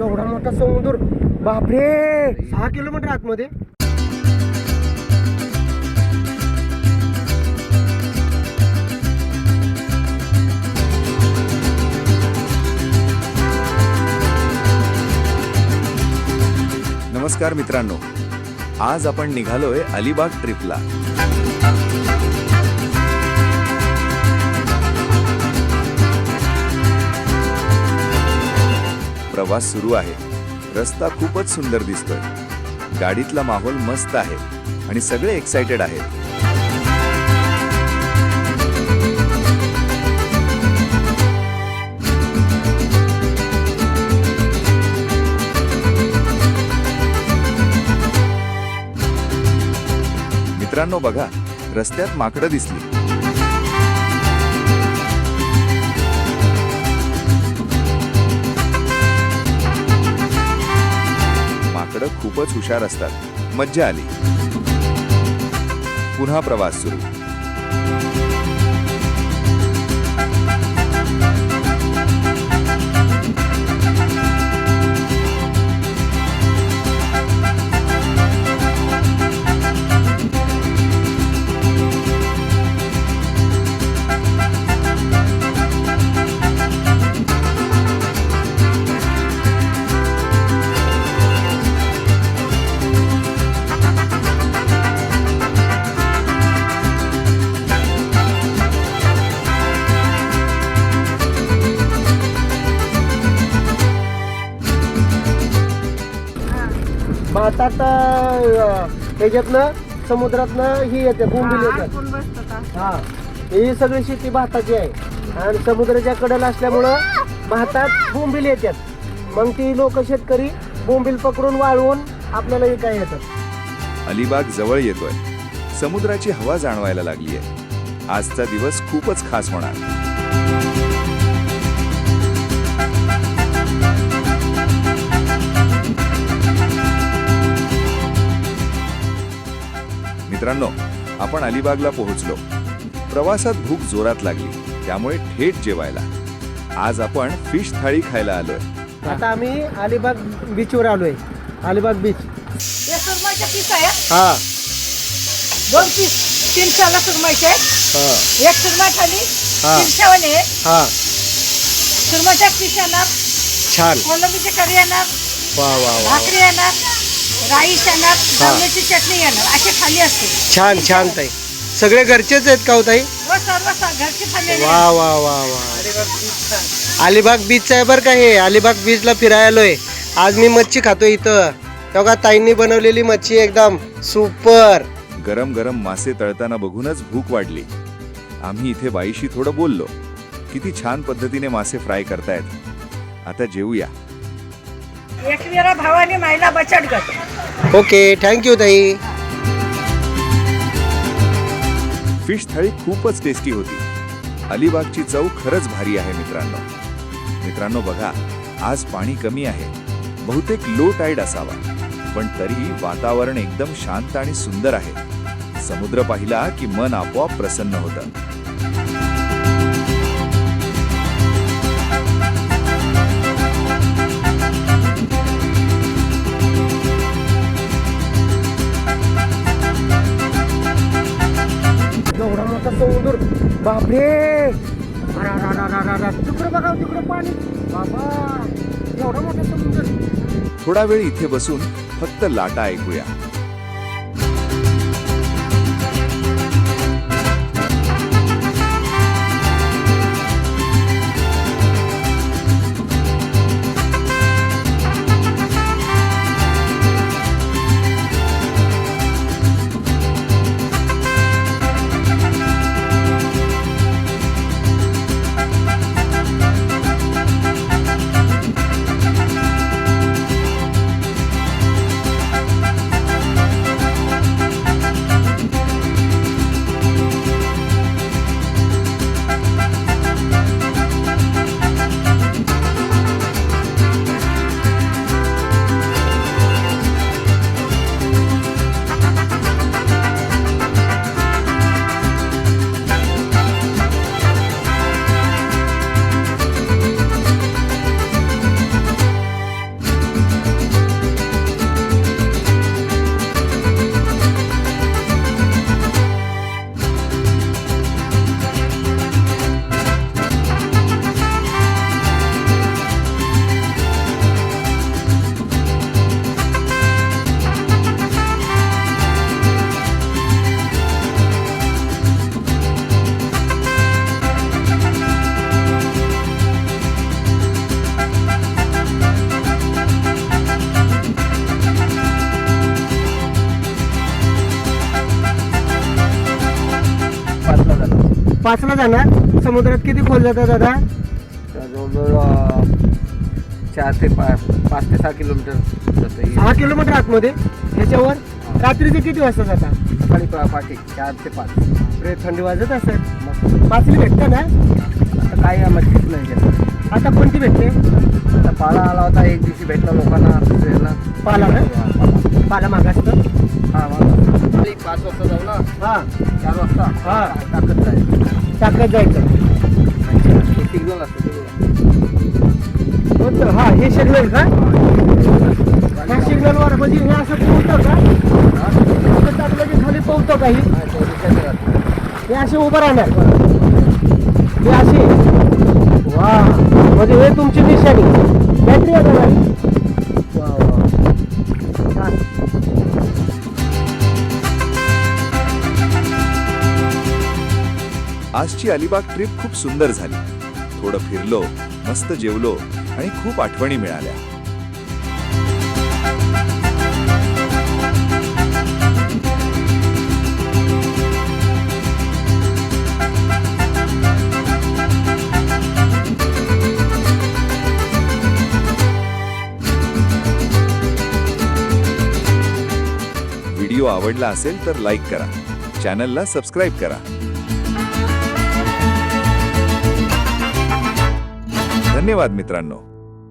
एवढा मोठा समुद्र. बापरे! सहा किलोमीटर आतमध्ये. नमस्कार मित्रांनो. आज आपण निघालोय अलिबाग ट्रिपला. प्रवास सुरू आहे. रस्ता खूपच सुंदर दिसतोय. गाडीतला माहोल मस्त आहे आणि सगळे एक्साइटेड आहेत. मित्रांनो बघा रस्त्यात माकडं दिसली. खूपच हुशार असतात. मज्जा आली. पुन्हा प्रवास सुरू. अं, ह्याच्यातनं समुद्रातनं ही येते बोंबील येतात. अडकून बसतं का? हा ही सगळी शेती भाताची आहे. आणि समुद्राच्या कडेला असल्यामुळं भातात बोंबील येतात. मग ती लोक शेतकरी बोंबील पकडून वाळवून आपल्याला विकाय येतात. अलिबाग जवळ येतोय. समुद्राची हवा जाणवायला लागलीय. आजचा दिवस खूपच खास होणार. मित्रांनो आपण अलिबागला पोहोचलो. प्रवासात भूक जोरात लागली त्यामुळे थेट जेवायला. आज आपण फिश थाळी खायला आलोय. आता आम्ही अलिबाग बीचवर आलोय. अलिबाग बीच हे सुरमईचे पीस आहे. हा. दोन पीस तीनशेला सुरमईचे आहेत. हा. एक सुरमई खाली हा. तीनशेवाले आहे. हा. सुरमईचा पीस येणार. छान. कोलंबीची कढी येणार. वा वा वा. भाकरी येणार. राईस येणार दावण्याची चटणी येणार असे खाली असते. छान छान ताई. सगळे घरचेच आहेत का हो ताई? व सर्व स- घरची खाल्लेली वा वा वा वा. अलिबाग बीच आहे बरं का हे. अलिबाग बीचला फिरायला आलोय आज मी मच्छी खातो इथं. तेव्हा ताईंनी बनवलेली मच्छी एकदम सुपर. गरम गरम मासे तळताना बघूनच भूक वाढली. आम्ही इथे बाईशी थोडं बोललो. किती छान पद्धतीने मासे फ्राय करतायत. आता जेवूया एकविरा भावानी मायला बचत गट. ओके थँक्यू ताई. फिश थाळी खूपच टेस्टी होती. अलिबागची चव खरंच भारी आहे मित्रांनो. मित्रांनो बघा आज पाणी कमी आहे. बहुतेक लो टाईड असावा. पण तरी वातावरण एकदम शांत आणि सुंदर आहे. समुद्र पाहिला की मन आपोआप प्रसन्न होतं. बापरे. तिकडं बघा तिकडं पाणी. बाबा एवढा मोठा समुद्र. थोडा वेळ इथे बसून फक्त लाटा ऐकूया. पाचला जाणार? समुद्रात किती खोल जातात दादा? जवळजवळ चार ते पाच पाच ते सहा किलोमीटर जातं हे. सहा किलोमीटर आतमध्ये? ह्याच्यावर? रात्रीचे किती वाजता जातात सकाळी पा- पाठी चार ते पाच. अरे थंडी वाजत असेल. मग. पाचली भेटते ना? आता काही मच्छीच नाही आता कोणती भेटते? आता पाला आला होता एक दिवशी भेटला लोकांना दुसऱ्याला पाला ना? हा, पाला. पाला मागासत हा मग सकाळी पाच वाजता जाऊ ना? हा. चार वाजता? हा. टाकत जाईल टाकत जायचं. सिग्नल असतो कोणतं? हा हे सिग्नल का? ह्या सिग्नलवर म्हणजे हे असं पोहतं का? असं टाकलं की खाली पोहतं काही हे? असे उभं राहणार. हे असे. वा म्हणजे हे तुमची निशाणी. बॅटरी आहे का आजची अलिबाग ट्रिप खूप सुंदर झाली. थोडं फिरलो मस्त जेवलो आणि खूप आठवणी मिळाल्या. व्हिडिओ आवडला असेल तर लाईक करा. चॅनलला सबस्क्राईब करा. धन्यवाद मित्रांनो.